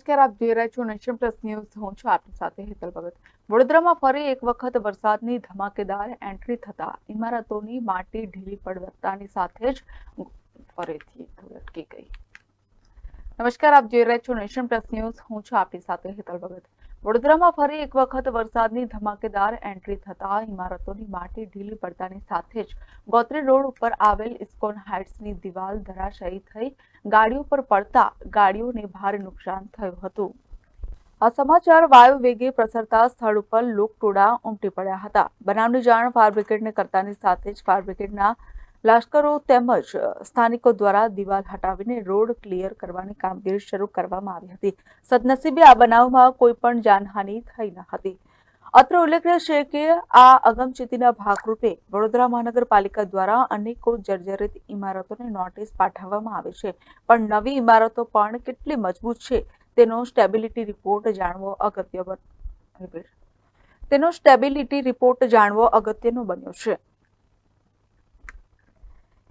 નમસ્કાર આપ જોઈ રહ્યા છો નેશન પ્લસ ન્યૂઝ. હું છું આપની સાથે હેતલ ભગત. વડોદરામાં ફરી એક વખત વરસાદની ધમાકેદાર એન્ટ્રી થતા ઇમારતોની માટી ઢીલી પડતાની સાથે જ ફરીથી અટકી ગઈ. નમસ્કાર, આપ જોઈ રહ્યા છો નેશન પ્લસ ન્યૂઝ. હું છું આપની સાથે હેતલ ભગત. વડોદરામાં ફરી એક વખત વરસાદની ધમાકેદાર એન્ટ્રી થતા ઇમારતોની માટી ઢીલી પડતાની સાથે જ ગોત્રી રોડ ઉપર આવેલ ઇસ્કોન હાઇટ્સની દિવાલ ધરાશાયી થઈ ગાડીઓ પર પડતા ગાડીઓને ભારે નુકસાન થયું હતું. આ સમાચાર વાયુ વેગે પ્રસરતા સ્થળ ઉપર લોકટોળા ઉમટી પડ્યા હતા. બનાવની જાણ ફાયર બ્રિગેડને કરતાની સાથે જ ફાયર બ્રિગેડના લાશ્કરો તેમજ સ્થાનિકો દ્વારા દિવાલ હટાવીને રોડ ક્લિયર કરવાની કામગીરી શરૂ કરવામાં આવી હતી. સદનસીબે આ બનાવમાં કોઈ પણ જાનહાનિ થઈ ન હતી. અત્રે ઉલ્લેખનીય છે કે, આ અગમચેતીના ભાગરૂપે વડોદરા મહાનગરપાલિકા દ્વારા અનેકો જર્જરિત ઇમારતોને નોટિસ પાઠવવામાં આવે છે. પણ નવી ઇમારતો પણ કેટલી મજબૂત છે, તેનો સ્ટેબિલિટી રિપોર્ટ જાણવો અગત્ય. તેનો સ્ટેબિલિટી રિપોર્ટ જાણવો અગત્યનો બન્યો છે.